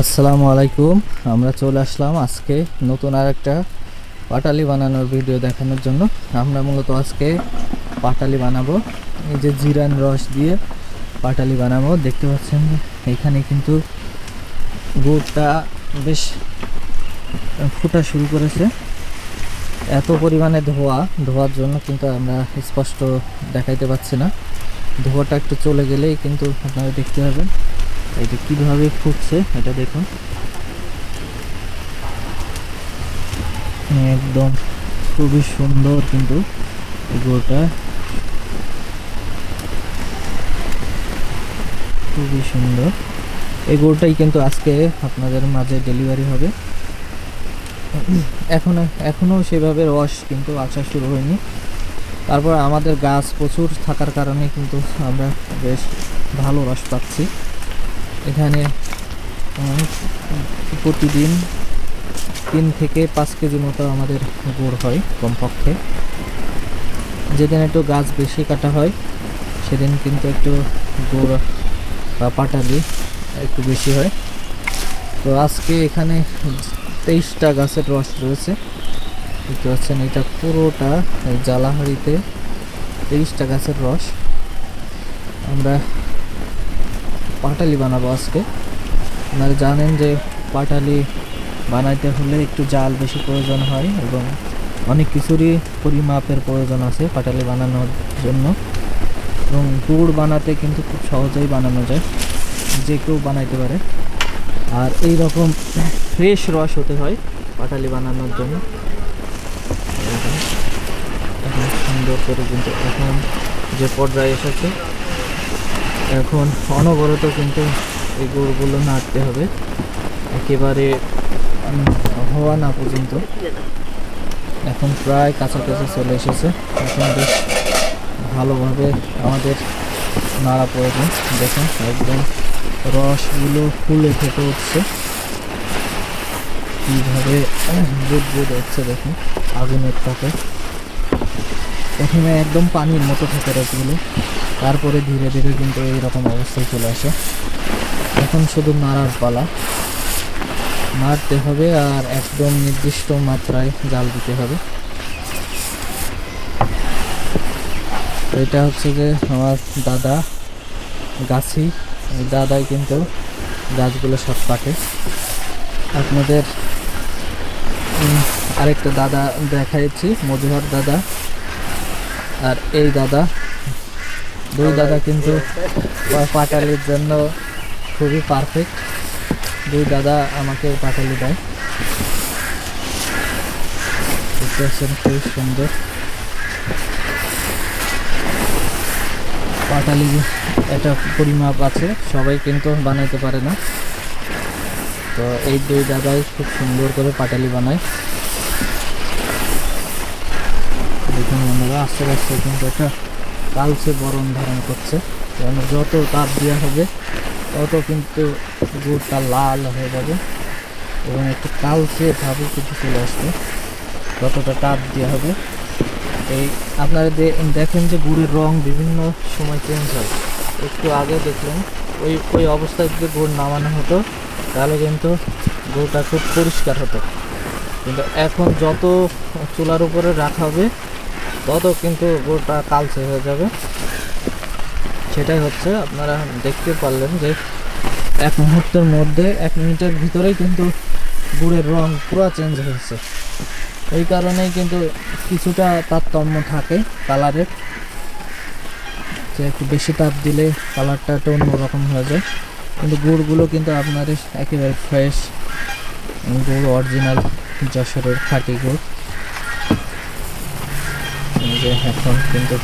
আসসালামু আলাইকুম। আমরা চলে আসলাম আজকে নতুন আর একটা পাটালি বানানোর ভিডিও দেখানোর জন্য। আমরা মূলত আজকে পাটালি বানাবো। এই যে জিরান রস দিয়ে পাটালি বানাবো, দেখতে পাচ্ছেন? এখানে কিন্তু গুড়টা বেশ ফুটা শুরু করেছে। এত পরিমাণে ধোয়া, ধোয়ার জন্য কিন্তু আমরা স্পষ্ট দেখাইতে পাচ্ছি না। ধোয়াটা একটু চলে গেলেই কিন্তু আপনারা দেখতে পাবেন। এটা কীভাবে ফুটছে এটা দেখুন। একদম খুবই সুন্দর কিন্তু গুড়টা খুবই সুন্দর। এই গুড়টাই কিন্তু আজকে আপনাদের মাঝে ডেলিভারি হবে। এখনও এখনও সেভাবে রস কিন্তু আসা শুরু হয়নি। তারপর আমাদের গাছ প্রচুর থাকার কারণে কিন্তু আমরা বেশ ভালো রস পাচ্ছি। এখানে প্রতিদিন তিন থেকে পাঁচ কেজি মতো আমাদের গুড় হয় কমপক্ষে। যেদিন একটু গাছ বেশি কাটা হয়, সেদিন কিন্তু একটু গুড় বা পাটালি একটু বেশি হয়। তো আজকে এখানে তেইশটা গাছের রস রয়েছে। দেখতে পাচ্ছেন, এটা পুরোটা এই জালাহাড়িতে তেইশটা গাছের রস। আমরা পাটালি বানাবো আজকে। আপনারা জানেন যে পাটালি বানাইতে হলে একটু জাল বেশি প্রয়োজন হয় এবং অনেক কিছুরই পরিমাপের প্রয়োজন আছে পাটালি বানানোর জন্য। এবং গুড় বানাতে কিন্তু খুব সহজেই বানানো যায়, যে কেউ বানাইতে পারে। আর এই রকম ফ্রেশ রস হতে হয় পাটালি বানানোর জন্য। সুন্দর করে কিন্তু এখন যে পর্যায়ে এসেছে এখন অনবরত কিন্তু এই গরুগুলো নাড়তে হবে। একেবারে হওয়া না পর্যন্ত। এখন প্রায় কাছাকাছি চলে এসেছে। এখন বেশ ভালোভাবে আমাদের নাড়া প্রয়োজন দেখুন, একদম রসগুলো ফুলে ফেটে উঠছে। কীভাবে বুদ বুদ হচ্ছে দেখুন, আগুনের তাপে। প্রথমে একদম পানির মতো থাকে রসগুলো তারপরে ধীরে ধীরে কিন্তু এইরকম অবস্থায় চলে আসে। এখন শুধু নাড়ার পালা। নাড়তে হবে আর একদম নির্দিষ্ট মাত্রায় জাল দিতে হবে। এটা হচ্ছে যে আমার দাদা গাছি। এই দাদাই কিন্তু গাছগুলো সব কাটে। আপনাদের আরেকটা দাদা দেখাইছি মধুহর দাদা। আর এই দাদা, দুই দাদা কিন্তু পাটালির জন্য খুবই পারফেক্ট দুই দাদা আমাকে পাটালি দেয়। দেখতে পাচ্ছেন খুবই সুন্দর। পাটালি একটা পরিমাপ আছে, সবাই কিন্তু বানাইতে পারে না। তো এই দুই দাদাই খুব সুন্দর করে পাটালি বানায়। দেখুন বন্ধুরা আস্তে আস্তে কিন্তু একটা কালচে বরণ ধারণ করছে। কারণ যত তাপ দেওয়া হবে, তত কিন্তু গুড়টা লাল হয়ে যাবে এবং একটু কালচে ভাবে কিন্তু চলে আসবে। যতটা তাপ দেওয়া হবে। এই আপনারা দেখেন যে গুড়ের রং বিভিন্ন সময় চেঞ্জ হয়। একটু আগে দেখলেন ওই ওই অবস্থায় যদি গুড় নামানো হতো, তাহলে কিন্তু গুড়টা খুব পরিষ্কার হতো। কিন্তু এখন যত চুলার উপরে রাখা হবে তত কিন্তু গুড়টা কালচে হয়ে যাবে। সেটাই হচ্ছে আপনারা দেখতে পারলেন যে এক মুহূর্তের মধ্যে, এক মিনিটের ভিতরেই কিন্তু গুড়ের রং পুরো চেঞ্জ হয়েছে। এই কারণেই কিন্তু কিছুটা তারতম্য থাকে কালারের। যে একটু বেশি তাপ দিলে কালারটা একটু অন্যরকম হয়ে যায়। কিন্তু গুড়গুলো কিন্তু আপনাদের একেবারে ফ্রেশ গুড় অরিজিনাল যশোরের খাঁটি গুড়। যে এখন কিন্তু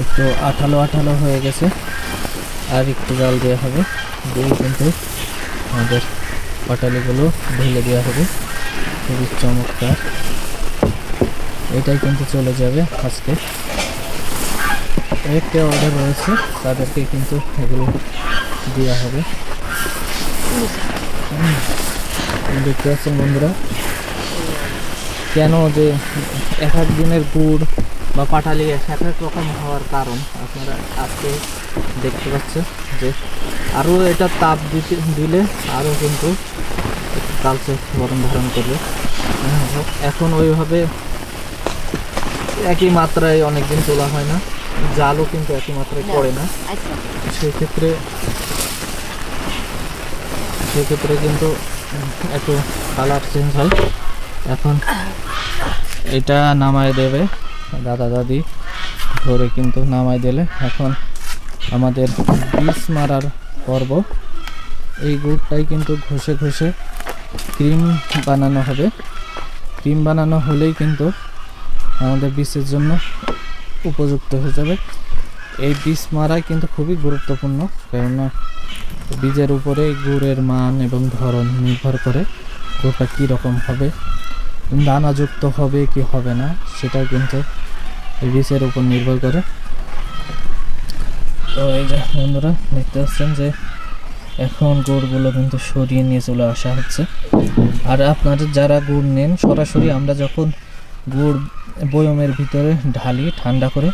একটু আঠালো আঠালো হয়ে গেছে। আর একটু জাল দেওয়া হবে। দিয়ে কিন্তু আমাদের পাটালিগুলো ঢেলে দেওয়া হবে। খুবই চমৎকার। এটাই কিন্তু চলে যাবে আজকে। একটা অর্ডার রয়েছে। তাদেরকে কিন্তু এগুলো দেওয়া হবে। দেখতে পাচ্ছেন বন্ধুরা। কেন যে এক এক দিনের গুড় বা পাটালি এক এক রকম হওয়ার কারণ আপনারা আজকে দেখতে পাচ্ছেন যে আরও এটা তাপ দিতে দিলে আরও কিন্তু কালচে গরম ধারণ করবে। হ্যাঁ, এখন ওইভাবে একই মাত্রায় অনেকদিন তোলা হয় না জালও কিন্তু একই মাত্রায় পড়ে না। সেক্ষেত্রে সেক্ষেত্রে কিন্তু একটু কালার চেঞ্জ হয়। এখন এটা নামায় দেবে। দাদা দাদি ধরে কিন্তু নামায় দিলে। এখন আমাদের বীজ মারার পর্ব। এই গুড়টাই কিন্তু ঘষে ঘষে ক্রিম বানানো হবে। ক্রিম বানানো হলেই কিন্তু আমাদের বীজের জন্য উপযুক্ত হয়ে যাবে। এই বীজ মারা কিন্তু খুবই গুরুত্বপূর্ণ, কেননা বীজের উপরে গুড়ের মান এবং ধরন নির্ভর করে গুড়টা কী রকম হবে, দানাযুক্ত হবে কি হবে না সেটা কিন্তু বীজের উপর নির্ভর করে। তো এই যে বন্ধুরা, দেখতে পাচ্ছেন যে এখন গুড়গুলো কিন্তু সরিয়ে নিয়ে চলে আসা হচ্ছে। আর আপনাদের যারা গুড় নেন, সরাসরি আমরা যখন গুড় বয়মের ভিতরে ঢালি ঠান্ডা করে,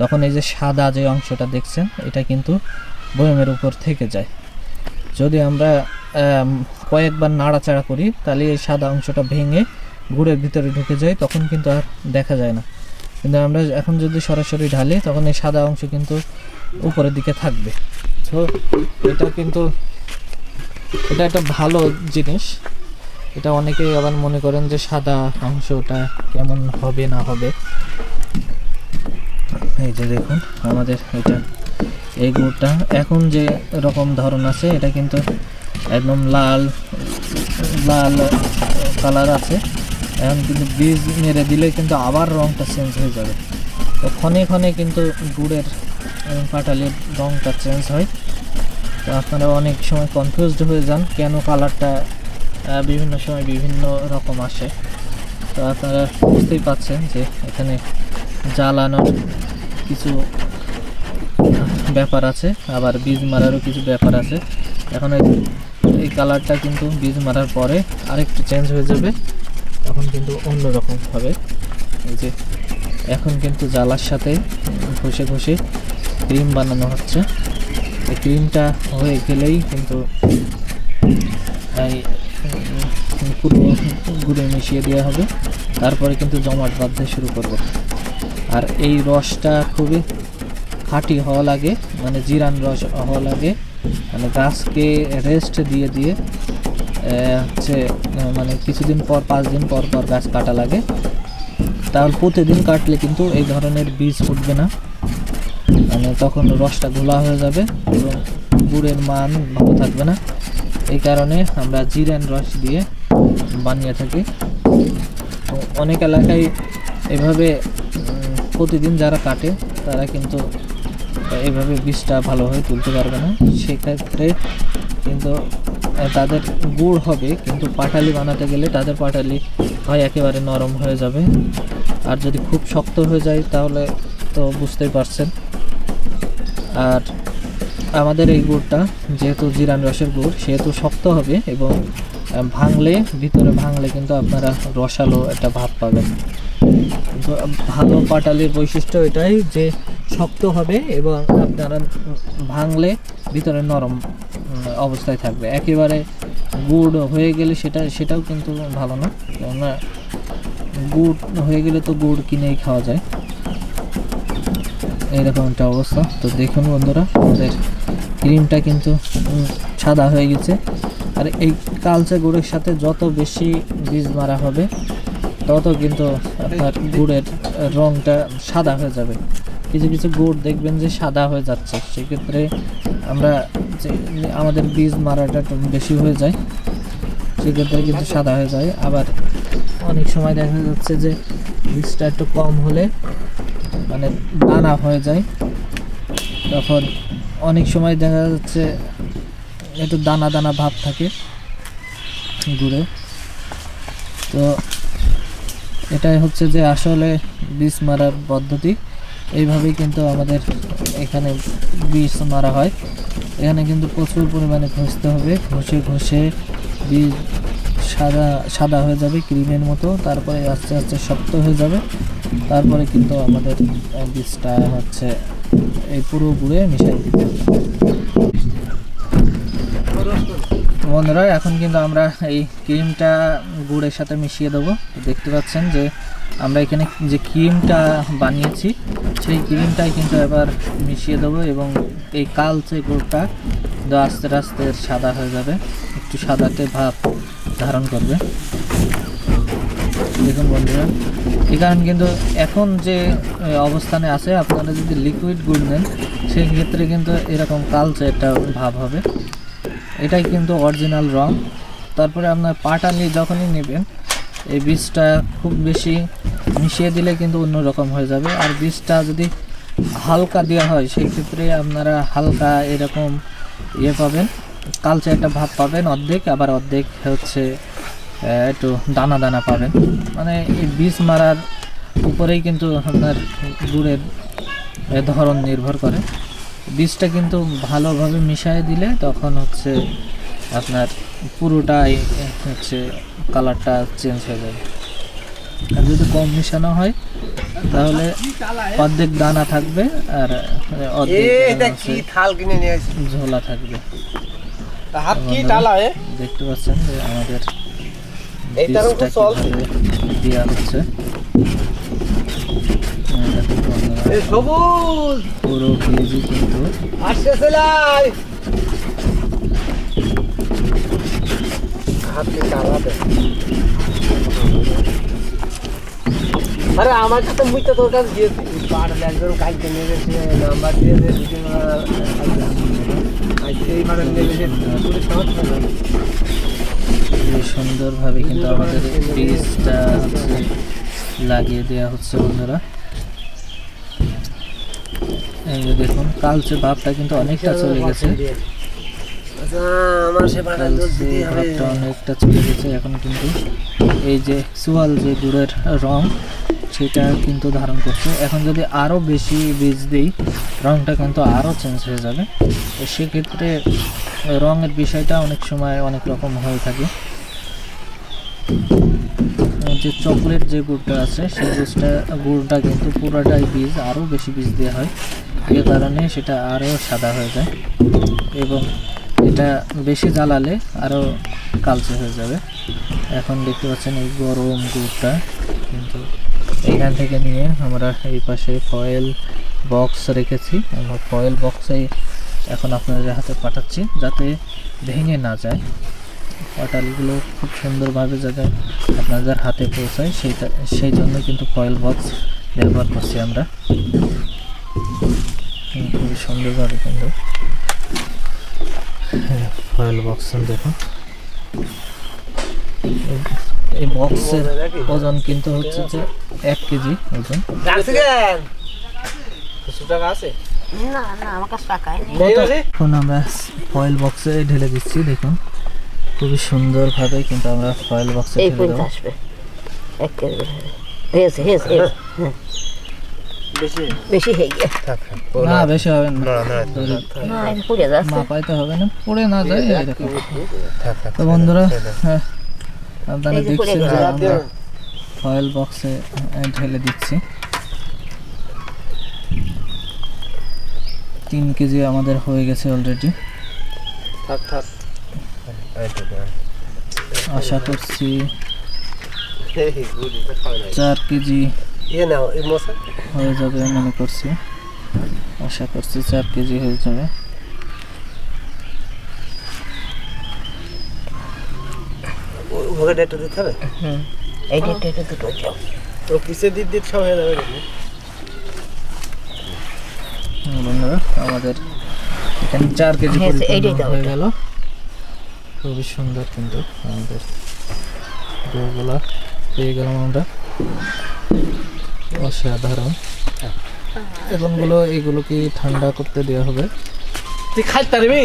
তখন এই যে সাদা যে অংশটা দেখছেন, এটা কিন্তু বয়মের উপর থেকে যায়। যদি আমরা কয়েকবার নাড়াচাড়া করি, তাহলে এই সাদা অংশটা ভেঙে গুড়ের ভিতরে ঢুকে যায়, তখন কিন্তু আর দেখা যায় না। কিন্তু আমরা এখন যদি সরাসরি ঢালি, তখন এই সাদা অংশ কিন্তু উপরের দিকে থাকবে। তো এটা কিন্তু, এটা একটা ভালো জিনিস। এটা অনেকেই আবার মনে করেন যে সাদা অংশটা কেমন হবে না হবে। এই যে দেখুন, আমাদের এটা এই গুড়টা। এখন যে রকম ধরন আছে, এটা কিন্তু একদম লাল লাল কালার আছে। এখন কিন্তু বীজ মেরে দিলে কিন্তু আবার রংটা চেঞ্জ হয়ে যাবে। তো ক্ষণে ক্ষণে কিন্তু গুড়ের পাটালির রংটা চেঞ্জ হয়। তো আপনারা অনেক সময় কনফিউজড হয়ে যান, কেন কালারটা বিভিন্ন সময় বিভিন্ন রকম আসে। তো আপনারা বুঝতেই পাচ্ছেন যে এখানে জ্বালানোর কিছু ব্যাপার আছে, আবার বীজ মারারও কিছু ব্যাপার আছে। এখন এই কালারটা কিন্তু বীজ মারার পরে আরেকটু চেঞ্জ হয়ে যাবে। তখন কিন্তু অন্যরকম হবে। এই যে, এখন কিন্তু জ্বালার সাথে ঘষে ঘষে ক্রিম বানানো হচ্ছে। এই ক্রিমটা হয়ে গেলেই কিন্তু পুরো গুঁড়ে মিশিয়ে দেওয়া হবে। তারপরে কিন্তু জমাট বাঁধতে শুরু করবে। আর এই রসটা খুবই খাঁটি হওয়া লাগে মানে জিরান রস হওয়া লাগে। মানে গাছকে রেস্ট দিয়ে দিয়ে হচ্ছে মানে কিছুদিন পর, পাঁচ দিন পর পর গাছ কাটা লাগে। তাহলে প্রতিদিন কাটলে কিন্তু এই ধরনের বীজ উঠবে না। মানে তখন রসটা ঘোলা হয়ে যাবে এবং গুড়ের মান ভালো থাকবে না। এই কারণে আমরা জিরান রস দিয়ে বানিয়ে থাকি। তো অনেক এলাকায় এভাবে প্রতিদিন যারা কাটে, তারা কিন্তু এভাবে বীজটা ভালোভাবে তুলতে পারবে না। সেক্ষেত্রে কিন্তু তাদের গুড় হবে, কিন্তু পাটালি বানাতে গেলে তাদের পাটালি হয় একেবারে নরম হয়ে যাবে। আর যদি খুব শক্ত হয়ে যায়, তাহলে তো বুঝতেই পারছেন। আর আমাদের এই গুড়টা, যেহেতু জিরান রসের গুড়, সেহেতু শক্ত হবে এবং ভাঙলে, ভিতরে ভাঙলে কিন্তু আপনারা রসালো একটা ভাব পাবেন। ভালো পাটালির বৈশিষ্ট্য এটাই যে শক্ত হবে এবং আপনারা ভাঙলে ভিতরে নরম অবস্থায় থাকবে। একেবারে গুড় হয়ে গেলে সেটা, সেটাও কিন্তু ভালো না। কেননা গুড় হয়ে গেলে তো গুড় কিনেই খাওয়া যায়। এইরকম একটা অবস্থা। তো দেখুন বন্ধুরা, আমাদের ক্রিমটা কিন্তু সাদা হয়ে গেছে। আর এই কালচা গুড়ের সাথে যত বেশি বীজ মারা হবে, তত কিন্তু আপনার গুড়ের রংটা সাদা হয়ে যাবে। কিছু কিছু গুড় দেখবেন যে সাদা হয়ে যাচ্ছে। সেক্ষেত্রে আমরা আমাদের বীজ মারাটা একটু বেশি হয়ে যায়, সেক্ষেত্রে কিন্তু সাদা হয়ে যায়। আবার অনেক সময় দেখা যাচ্ছে যে বীজটা একটু কম হলে মানে দানা হয়ে যায়। তখন অনেক সময় দেখা যাচ্ছে একটু দানা দানা ভাব থাকে গুড়ে। তো এটাই হচ্ছে যে আসলে বীজ মারার পদ্ধতি। এইভাবেই কিন্তু আমাদের এখানে বীজ মারা হয়। এখানে কিন্তু প্রচুর পরিমাণে ঘষতে হবে। ঘষে ঘষে বীজ সাদা সাদা হয়ে যাবে ক্রিমের মতো। তারপরে আস্তে আস্তে শক্ত হয়ে যাবে। তারপরে কিন্তু আমাদের বীজটা হচ্ছে এই পুরো গুঁড়ে মিশাই দিতে হবে। বন্ধুরা, এখন কিন্তু আমরা এই ক্রিমটা গুড়ের সাথে মিশিয়ে দেবো। দেখতে পাচ্ছেন যে আমরা এখানে যে ক্রিমটা বানিয়েছি সেই ক্রিমটাই কিন্তু এবার মিশিয়ে দেবো এবং এই কালচে গুড়টা কিন্তু আস্তে আস্তে সাদা হয়ে যাবে। একটু সাদাতে ভাব ধারণ করবে। দেখুন বন্ধুরা, এই কারণ কিন্তু এখন যে অবস্থানে আছে, আপনারা যদি লিকুইড গুড় নেন সেই ক্ষেত্রে কিন্তু এরকম কালচে একটা ভাব হবে। এটাই কিন্তু অরিজিনাল রং। তারপরে আপনার পাটালি যখনই নেবেন, এই বীজটা খুব বেশি মিশিয়ে দিলে কিন্তু অন্যরকম হয়ে যাবে। আর বীজটা যদি হালকা দেওয়া হয়, সেই ক্ষেত্রে আপনারা হালকা এরকম ইয়ে পাবেন, কালচে একটা ভাব পাবেন অর্ধেক, আবার অর্ধেক হচ্ছে একটু দানা দানা পাবেন। মানে এই বীজ মারার উপরেই কিন্তু আপনার গুড়ের ধরন নির্ভর করে। বীজটা কিন্তু ভালোভাবে মিশিয়ে দিলে তখন হচ্ছে আপনার পুরোটাই হচ্ছে কালারটা চেঞ্জ হয়ে যাবে। আর যদি কম মিশানো হয় তাহলে অর্ধেক দানা থাকবে আর অর্ধেক এটা হচ্ছে কি থাল কিনে নিয়ে ঝোলা থাকবে। হাত কি টালা দেখতে পাচ্ছেন যে আমাদের দেওয়া হচ্ছে। সবুজ। পুরো বীজই কিন্তু। হাত কি টালা দে? আরে আমার কাছে মুই তো তোর কাছে দিয়েছি পাড় একজন কালকে নিয়ে গেছে নাম্বার দিয়ে দে দুদিন আজকে এই নিয়ে গেছে পুরো সমস্যা নেই সুন্দরভাবে কিন্তু আমাদের হচ্ছে লাগিয়ে দেওয়া হচ্ছে বন্ধুরা। এই যে দেখুন কালচে ভাবটা কিন্তু অনেকটা চলে গেছে। আচ্ছা, সে ভাবটা অনেকটা চলে গেছে এখন কিন্তু এই যে অ্যাকচুয়াল যে গুড়ের রং সেটা কিন্তু ধারণ করছে। এখন যদি আরও বেশি বীজ দিই রঙটা কিন্তু আরও চেঞ্জ হয়ে যাবে। তো সেক্ষেত্রে রঙের বিষয়টা অনেক সময় অনেক রকম হয়ে থাকে। যে চকলেট যে গুড়টা আছে, সেই বীজটা গুড়টা কিন্তু পুরোটাই বীজ আরও বেশি বীজ দেওয়া হয়। এ কারণে সেটা আরও সাদা হয়ে যায় এবং এটা বেশি জ্বালালে আরও কালচে হয়ে যাবে। এখন দেখতে পাচ্ছেন এই গরম গুড়টা, কিন্তু এখান থেকে নিয়ে আমরা এই পাশে ফয়েল বক্স রেখেছি। আমরা ফয়েল বক্সে এখন আপনাদের হাতে পাঠাচ্ছি যাতে ভেঙে না যায়। পাটালিগুলো খুব সুন্দরভাবে যাতে আপনাদের হাতে পৌঁছায়, সেইটা সেই জন্য কিন্তু ফয়েল বক্স ব্যবহার করছি আমরা। খুবই সুন্দরভাবে কিন্তু। ফয়েল বক্স দেখুন। এই- বক্সের ওজন কিন্তু হচ্ছে যে এক কেজি ওজন। এখন আমরা ফয়েল বক্সে ঢেলে দিচ্ছি দেখুন। খুবই সুন্দরভাবে কিন্তু আমরা ফয়েল বক্সে ঢেলে দেবো। আসবে। এক কেজি হয়েছে হয়েছে হয়েছে। হ্যাঁ, বেশি হয়ে গিয়ে। না বেশি হবে না। না না দড়ি না এটা পুড়ে যাচ্ছে। মাপাইতে হবে না পড়ে না যায় এরকম। থাক থাক তো বন্ধুরা হ্যাঁ আপনারা দেখছেন যে আমরা ফয়েল বক্সে ঢেলে দিচ্ছি। তিন কেজি আমাদের হয়ে গেছে অলরেডি থাক থাক। আশা করছি চার কেজি হয়ে যাবে মনে করছি। আশা করছি চার কেজি হয়ে যাবে। ডেটটা দিতে হবে? হুম এই এটা দুটো যাও ও পিছে দিত দিত সব হয়ে যাবে বন্ধুরা আমাদের এখানে চার কেজি হ্যাঁ, দাও, হয়ে গেল। খুবই সুন্দর কিন্তু আমাদের গুড়গুলা পেয়ে গেলাম আমরা। অসাধারণ। এখনগুলো এগুলো কি ঠান্ডা করতে দেওয়া হবে? তুই খাইতে পারবি?